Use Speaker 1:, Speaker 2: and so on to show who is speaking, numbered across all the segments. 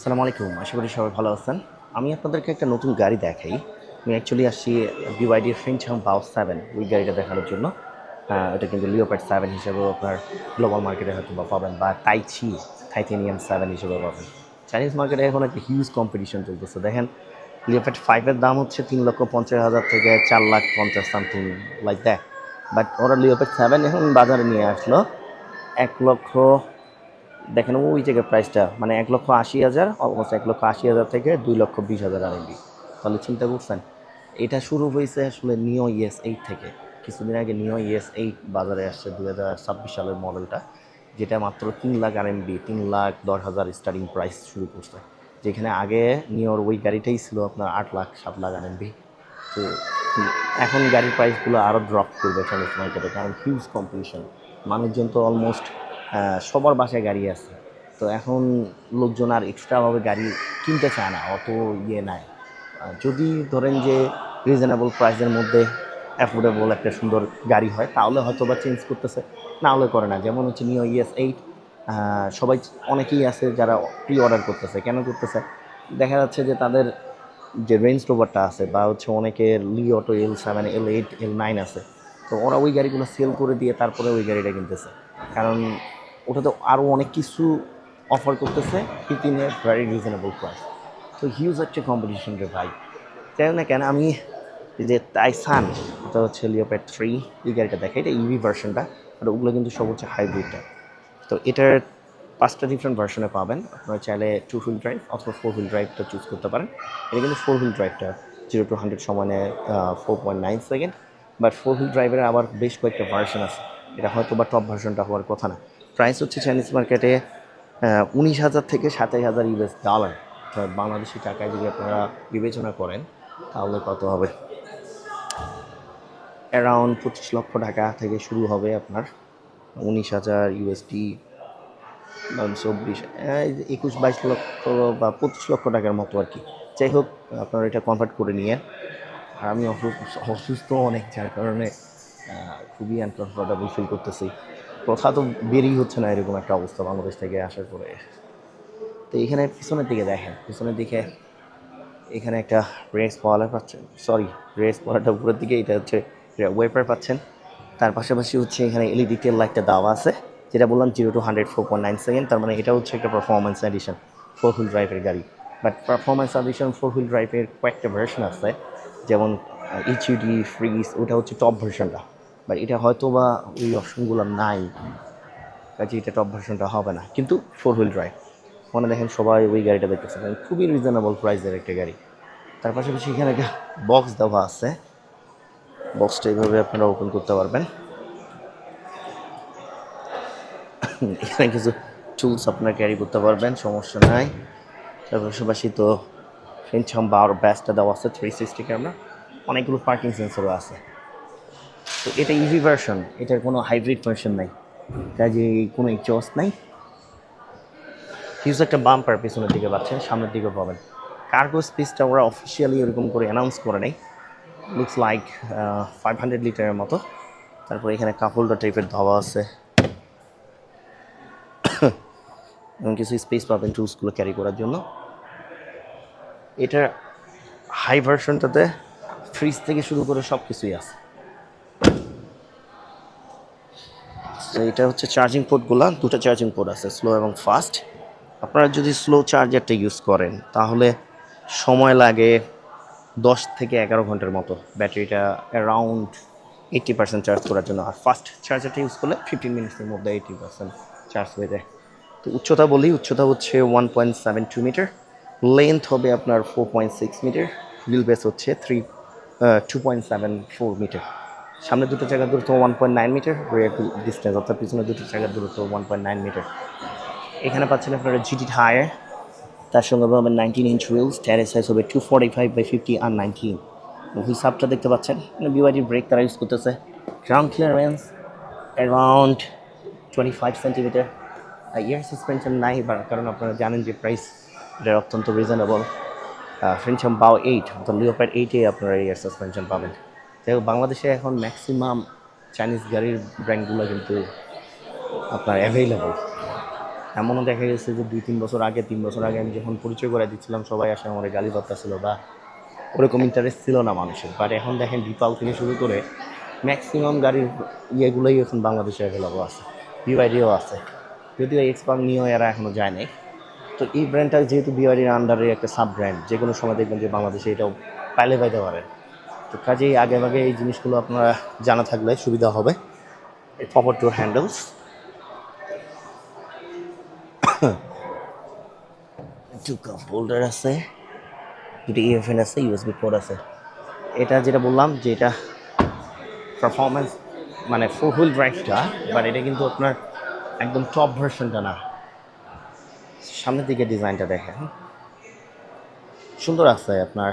Speaker 1: আসসালামু আলাইকুম, আশা করি সবাই ভালো আছেন। আমি আপনাদেরকে একটা নতুন গাড়ি দেখাই। আমি অ্যাকচুয়ালি আসছি বিওয়াইডির ফ্রেঞ্চ হাম বাউ সেভেন ওই গাড়িটা দেখানোর জন্য। এটা কিন্তু লিওপ্যাড সেভেন হিসেবেও আপনার গ্লোবাল মার্কেটে হয়তো বা পাবেন, বা টাইচি টাইটেনিয়াম সেভেন হিসেবে পাবেন। চাইনিজ মার্কেটে এখন একটা হিউজ কম্পিটিশন চলতেছে। দেখেন লিওপ্যাড ফাইভের দাম হচ্ছে তিন লক্ষ পঞ্চাশ হাজার থেকে চার লাখ পঞ্চাশ সামথিং লাইক দ্যাট বাট ওরা লিওপ্যাড সেভেন এখন বাজারে নিয়ে আসলো এক লক্ষ দেখেন ওই জায়গায় প্রাইসটা মানে এক লক্ষ আশি হাজার অলমোস্ট এক লক্ষ আশি হাজার থেকে দুই লক্ষ বিশ হাজার আরএমবি তাহলে চিন্তা করছেন, এটা শুরু হয়েছে আসলে নিও ইএস এইট থেকে। কিছুদিন আগে নিও ইএস এইট বাজারে আসছে দু হাজার ছাব্বিশ সালের মডেলটা যেটা মাত্র তিন লাখ আরএমবি তিন লাখ দশ হাজার স্টার্টিং প্রাইস শুরু করছে। যেখানে আগে নিওর ওই গাড়িটাই ছিল আপনার আট লাখ, সাত লাখ আরএমবি তো এখন গাড়ির প্রাইসগুলো আরও ড্রপ করবে চাইনিজ মার্কেটে কারণ হিউজ কম্পিটিশন মানুষজন তো অলমোস্ট সবার বাসায় গাড়ি আছে। তো এখন লোকজন আর এক্সট্রাভাবে গাড়ি কিনতে চায় না, অত ইয়ে নাই। যদি ধরেন যে রিজনেবল প্রাইসের মধ্যে অ্যাফোর্ডেবল একটা সুন্দর গাড়ি হয়, তাহলে হয়তো বা চেঞ্জ করতেছে না হলে করে না। যেমন হচ্ছে নিও ইএস এইট সবাই অনেকেই আছে যারা প্রি অর্ডার করতেছে। কেন করতেছে? দেখা যাচ্ছে যে তাদের যে রেঞ্জ রোভারটা আছে বা হচ্ছে অনেকের Li Auto L seven L eight L nine আছে, তো ওরা ওই গাড়িগুলো সেল করে দিয়ে তারপরে ওই গাড়িটা কিনতেছে। কারণ ওটাতে আরও অনেক কিছু অফার করতেছে এ ভেরি রিজনেবল প্রাইস তো হিউজ হচ্ছে কম্পিটিশন রে ভাই। তাই না কেন, আমি যে টাইসান ওটা হচ্ছে লিওপ্যাড থ্রি এই গাড়িটা দেখে, এটা ইভি ভার্সনটা আর ওগুলো কিন্তু সব হচ্ছে হাইব্রিডটা তো এটার পাঁচটা ডিফারেন্ট ভার্সনে পাবেন। আপনারা চাইলে টু হুইল ড্রাইভ অথবা ফোর হুইল ড্রাইভটা চুজ করতে পারেন। এটা কিন্তু ফোর হুইল ড্রাইভটা জিরো টু হান্ড্রেড সময় নেয় four point nine second but four wheel ড্রাইভের আবার বেশ কয়েকটা ভার্সন আছে। এটা হয়তো বা টপ ভার্সনটা হওয়ার কথা না। প্রাইস হচ্ছে চাইনিজ মার্কেটে উনিশ হাজার থেকে সাতাশ হাজার ইউএস ডলার বাংলাদেশি টাকায় যদি আপনারা বিবেচনা করেন, তাহলে কত হবে? অ্যারাউন্ড পঁচিশ লক্ষ টাকা থেকে শুরু হবে আপনার উনিশ হাজার ইউএসডি চব্বিশ একুশ, বাইশ লক্ষ বা পঁচিশ লক্ষ টাকার মতো আর কি। যাই হোক, আপনারা এটা কনভার্ট করে নিয়ে, আর আমি অসুস্থ অসুস্থ অনেক, যার কারণে খুবই আনকমফোর্টেবল ফিল করতেছি। কথা তো বেরিয়ে হচ্ছে না এরকম একটা অবস্থা বাংলাদেশ থেকে আসার পরে। তো এখানে পিছনের দিকে দেখেন, পিছনের দিকে এখানে একটা রেস পাওয়ার পাচ্ছেন সরি রেস পাওয়ারটা উপরের দিকে, এটা হচ্ছে ওয়েপার পাচ্ছেন। তার পাশাপাশি হচ্ছে এখানে এলইডি টেল লাইটটা দেওয়া আছে, যেটা বললাম zero to hundred four point nine second তার মানে এটা হচ্ছে একটা পারফরমেন্স এডিশন ফোর হুইল ড্রাইভের গাড়ি। But performance edition four wheel ড্রাইভের কয়েকটা ভার্সন আছে, যেমন এইচইডি ফ্রিজ ওটা হচ্ছে টপ ভার্সনটা বাট এটা হয়তো বা ওই অপশনগুলো নাই। কাজে এটা টপ ভার্সনটা হবে না। কিন্তু ফোর হুইল ড্রাইভ মনে দেখেন সবাই ওই গাড়িটা দেখতেছে মানে খুবই রিজনেবল প্রাইসের একটা গাড়ি। তার পাশাপাশি এখানে একটা বক্স দেওয়া আছে। বক্সটা এইভাবে আপনারা ওপেন করতে পারবেন। এখানে কিছু টুলস আপনারা ক্যারি করতে পারবেন, সমস্যা নাই। তার পাশাপাশি তো ফ্রেঞ্চ হাম বা আরও ব্যাসটা দেওয়া আছে থ্রি সিক্সটি ক্যামেরা অনেকগুলো পার্কিং সেন্সরও আছে। তো এটা ইভি ভার্সন এটার কোনো হাইব্রিড ভার্সন নাই। কাজে কোনো এক্সস্ট নাই। হিউজ একটা বাম্পার পেছনের দিকে পাচ্ছেন, সামনের দিকে পাবেন। কার্গো স্পেসটা ওরা অফিসিয়ালি এরকম করে অ্যানাউন্স করে নেই। লুকস লাইক ফাইভ হান্ড্রেড লিটারের মতো। তারপর এখানে কাপ হোল্ডার টাইপের ধাওয়া আছে। এবং কিছু স্পেস পাবেন টুলসগুলো ক্যারি করার জন্য। এটার হাই ভার্সনটাতে ফ্রিজ থেকে শুরু করে সব কিছুই আছে। তো এটা হচ্ছে চার্জিং পোর্টগুলো দুটো চার্জিং পোর্ট আছে স্লো এবং ফাস্ট আপনারা যদি স্লো চার্জারটা ইউজ করেন, তাহলে সময় লাগে দশ থেকে এগারো ঘণ্টার মতো। ব্যাটারিটা অ্যারাউন্ড এইট্টি পার্সেন্ট চার্জ করার জন্য। আর ফাস্ট চার্জারটা ইউজ করলে ফিফটিন মিনিটসের মধ্যে এইটি পার্সেন্ট চার্জ হয়ে যায়। তো উচ্চতা বলি, উচ্চতা হচ্ছে one point seven two metre length হবে আপনার four point six metre wheelbase হচ্ছে three two point seven four metre সামনে দুটো জায়গার দূরত্ব one point nine metre rear distance অর্থাৎ পিছনে দুটো জায়গার দূরত্ব ওয়ান পয়েন্ট নাইন মিটার এখানে পাচ্ছেন আপনারা জিটি টায়ার তার সঙ্গে পাবেন নাইনটিন ইঞ্চ হুইলস টায়ারের সাইজ হবে two forty five by fifty R nineteen হিসাবটা দেখতে পাচ্ছেন? বিওয়াইডির ব্রেক তারা ইউজ করতেছে। Ground clearance around twenty five centimetre rear suspension নাই এবার, কারণ আপনারা জানেন যে প্রাইস এটা অত্যন্ত রিজনেবল ফ্রেঞ্চাম বাও এইট অর্থাৎ লিওপ্যাড এইটে আপনারা ইয়ার সাসপেনশন পাবেন। হোক বাংলাদেশে এখন ম্যাক্সিমাম চাইনিজ গাড়ির ব্র্যান্ডগুলো কিন্তু আপনার অ্যাভেলেবল এমনও দেখা গেছে যে দুই তিন বছর আগে, তিন বছর আগে আমি যখন পরিচয় করে দিচ্ছিলাম, সবাই আসে আমার গালি ছিল বা ওরকম ইন্টারেস্ট ছিল না মানুষের। বাট এখন দেখেন ডিপাল থেকে শুরু করে ম্যাক্সিমাম গাড়ির ইয়েগুলোই এখন বাংলাদেশে অ্যাভেলেবল আছে। বিওয়াইডিও আছে। যদিও এক্সপার্ট নিয়েও এরা এখনও যায় নাই। তো এই ব্র্যান্ডটা যেহেতু বিওয়াইডির আন্ডারে একটা সাব ব্র্যান্ড যে কোনো সময় দেখবেন যে বাংলাদেশে এটাও পাইলে পাইতে পারে তো কাজেই আগে আগে এই জিনিসগুলো আপনারা জানা থাকলে সুবিধা হবে। এই proper two handles two cup holder আছে দুটি ইএফএন আছে ইউএসবি পোর্ট আছে। এটা যেটা বললাম যে এটা পারফরমেন্স মানে ফোর হুইল ড্রাইভটা বাট এটা কিন্তু আপনার একদম টপ ভার্সনটা না। সামনের দিকে ডিজাইনটা দেখেন। সুন্দর আছে আপনার।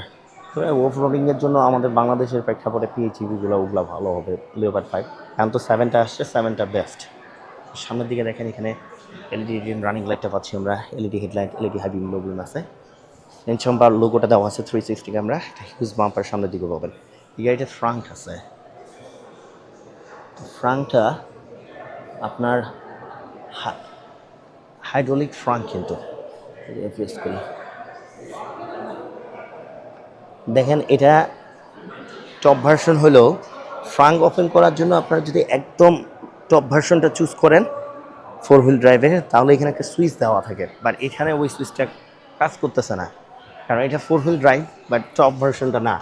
Speaker 1: ওফ রোডিংয়ের জন্য আমাদের বাংলাদেশের প্রেক্ষাপটে পিএইচইভিগুলো ওগুলো ভালো হবে লিওপার ফাইভ এখন তো সেভেনটা আসছে সেভেনটা বেস্ট সামনের দিকে দেখেন এখানে এলইডি রানিং লাইটটা পাচ্ছি আমরা LED headlight LED high beam low beam আছে। এনচম্বার লোগোটা দেওয়া আছে three sixty camera huge bumper সামনের দিকে পাবেন। এই গাড়িটা ফ্রাঙ্ক আছে। ফ্রাঙ্কটা আপনার হাইড্রোলিক ফ্রাঙ্ক কিন্তু করি। দেখেন, এটা টপ ভার্সন হলেও ফ্রাঙ্ক ওপেন করার জন্য আপনারা যদি একদম টপ ভার্সনটা চুজ করেন ফোর হুইল ড্রাইভের তাহলে এখানে একটা সুইচ দেওয়া থাকে। বাট এখানে ওই সুইচটা কাজ করতেছে না। কারণ এটা four wheel drive but top ভার্সনটা না।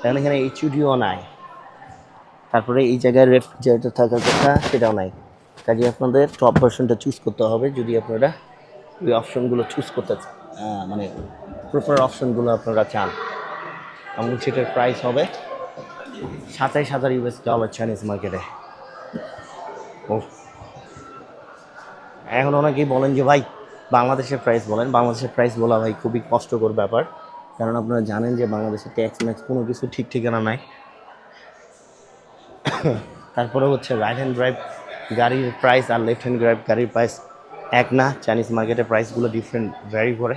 Speaker 1: কারণ এখানে এইচইডিও নাই। তারপরে এই জায়গায় রেফ্রিজারেটর থাকার কথা, সেটাও নাই। কাজে আপনাদের টপ ভার্সনটা চুজ করতে হবে, যদি আপনারা ওই অপশনগুলো চুজ করতে মানে প্রপার অপশনগুলো আপনারা চান। এবং সেটার প্রাইস হবে সাতাইশ হাজার ইউএস ডলার চাইনিজ মার্কেটে ও। এখন অনেকেই বলেন যে, ভাই, বাংলাদেশের প্রাইস বলেন। বাংলাদেশের প্রাইস বলা, ভাই, খুবই কষ্টকর ব্যাপার। কারণ আপনারা জানেন যে, বাংলাদেশে ট্যাক্স ম্যাক্স কোনো কিছু ঠিক ঠিকানা নাই। তারপরে হচ্ছে রাইট হ্যান্ড ড্রাইভ গাড়ির প্রাইস আর লেফট হ্যান্ড ড্রাইভ গাড়ির প্রাইস এক না। চাইনিজ মার্কেটের প্রাইসগুলো ডিফারেন্ট ভ্যারি করে।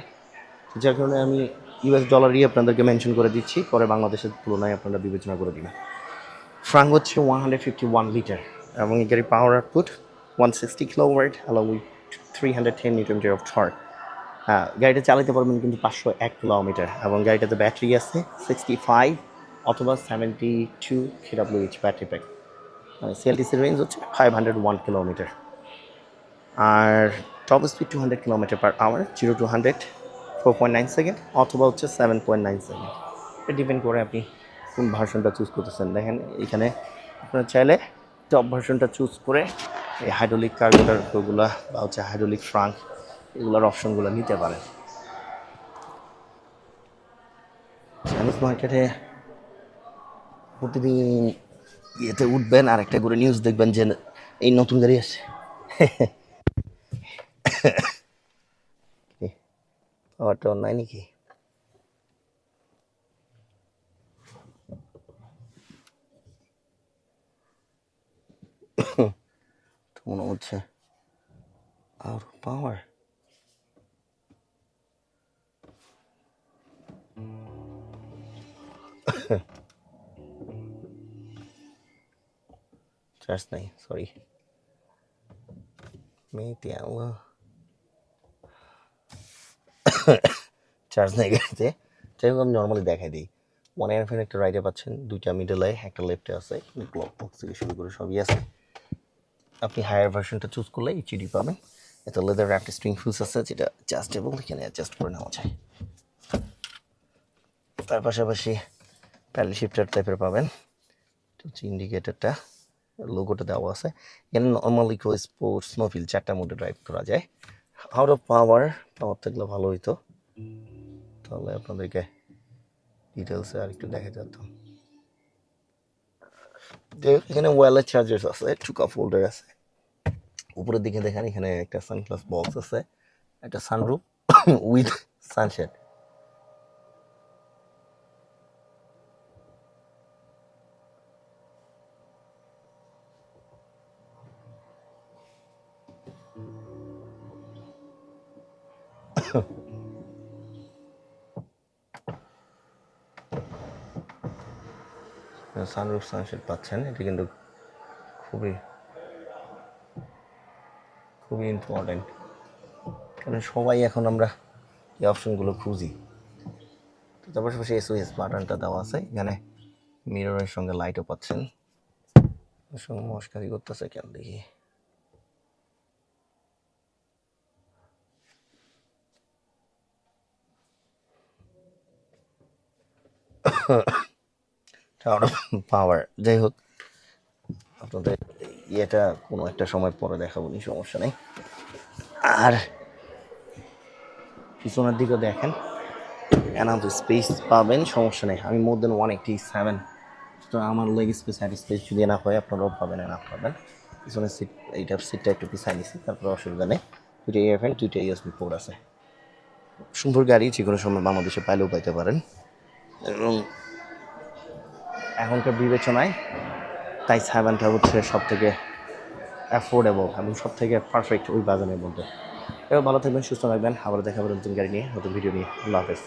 Speaker 1: যার কারণে আমি ইউএস ডলারই আপনাদেরকে মেনশন করে দিচ্ছি, পরে বাংলাদেশের তুলনায় আপনারা বিবেচনা করে দিবেন। ফ্রাঙ্ক হচ্ছে one hundred fifty one litre এবং এই গাড়ির power output one sixty kilowatt along with three hundred ten newton of torque হ্যাঁ গাড়িটা চালাতে পারবেন কিন্তু পাঁচশো এক কিলোমিটার এবং গাড়িটাতে ব্যাটারি আছে সিক্সটি ফাইভ অথবা সেভেন্টি টু কেডাব্লিউএইচ ব্যাটারি প্যাক সিএলটিসির রেঞ্জ হচ্ছে five hundred one kilometre R top speed two hundred kilometre per hour zero to hundred four point nine second অথবা হচ্ছে সেভেন পয়েন্ট নাইন সেকেন্ড এটা depend করে আপনি। কোন ভার্সনটা চুজ করতেছেন? দেখেন এখানে আপনারা চাইলে টপ ভার্সনটা চুজ করে এই হাইড্রোলিক কার্বোটারগুলো বা হচ্ছে হাইড্রোলিক ফ্রাঙ্ক এগুলোর অপশনগুলো নিতে পারেন। চাইনিজ মার্কেটে প্রতিদিন ইয়েতে উঠবেন আর একটা করে নিউজ দেখবেন যে এই নতুন গাড়ি আছে আমারটা নাই নাকি তো মনে হচ্ছে আর পাওয়ার চার্জ নাই সরি মেয়েতে আল্লাহ চার্জ নেই গাড়িতে যাই হোক, আমি নর্মালি দেখাই দিই। ওয়ান এয়ার ফ্যান একটা রাইডে পাচ্ছেন, দুইটা মিডলে একটা লেফটে আছে ক্লক বক্স থেকে শুরু করে সবই আছে। আপনি হায়ার ভার্সনটা চুজ করলে এইচডি পাবেন। এতে লেদার একটা স্ট্রিং ফুলস আছে, যেটা অ্যাডজাস্টেবল এখানে অ্যাডজাস্ট করে নেওয়া যায়। তার পাশাপাশি প্যাডেল শিফটার টাইপের পাবেন। হচ্ছে ইন্ডিকেটারটা লোগোটা দেওয়া আছে। এখানে নর্মাল স্পোর্টস স্নোফিল চারটা মোডে ড্রাইভ করা যায়। আউট অফ পাওয়ার পাওয়ার থাকলে ভালো হইতো। তাহলে আপনাদেরকে ডিটেলসে আর একটু দেখা যেত এখানে ওয়ালের চার্জার্স আছে টুকা ফোল্ডার আছে। উপরের দিকে দেখেন, এখানে একটা সানগ্লাস বক্স আছে, একটা sunroof with sunshade sunroof sunshade পাচ্ছেন, এটা কিন্তু খুবই খুবই ইম্পর্টেন্ট কারণ সবাই এখন আমরা এই অপশনগুলো খুঁজি। তো তার পাশাপাশি এসওএস বাটনটা দেওয়া আছে, এখানে মিররের সঙ্গে লাইটও পাচ্ছেন। সঙ্গে মস্কারি করতেছে কেন দেখি। পাওয়ার যাই হোক, আপনাদের ইয়েটা কোনো একটা সময় পরে দেখাবো নি সমস্যা নেই। আর পিছনের দিকে দেখেন এনাফ স্পেস পাবেন, সমস্যা নেই। আমি মোর দেন ওয়ান এইটি সেভেন। তো আমার লেগ স্পেস হ্যাড স্পেস যদি এনাফ হয়, আপনারাও পাবেন এনাফ পাবেন। পিছনের সিট এইটার সিটটা একটু পিছাই নিছি, তারপরে অসুবিধা নেই। দুইটা ইএফএন দুইটা ইউএসবি পোর্ট আছে। সুন্দর গাড়ি যে কোনো সময় বাংলাদেশে পাইলেও পাইতে পারেন। এবং এখনকার বিবেচনায় তাই সেভেনটা হচ্ছে সব থেকে অ্যাফোর্ডেবল এবং সব থেকে পারফেক্ট ওই বাজারের মধ্যে। এবার ভালো থাকবেন, সুস্থ থাকবেন। আবার দেখা হবে নতুন গাড়ি নিয়ে, নতুন ভিডিও নিয়ে। আল্লাহ হাফেজ।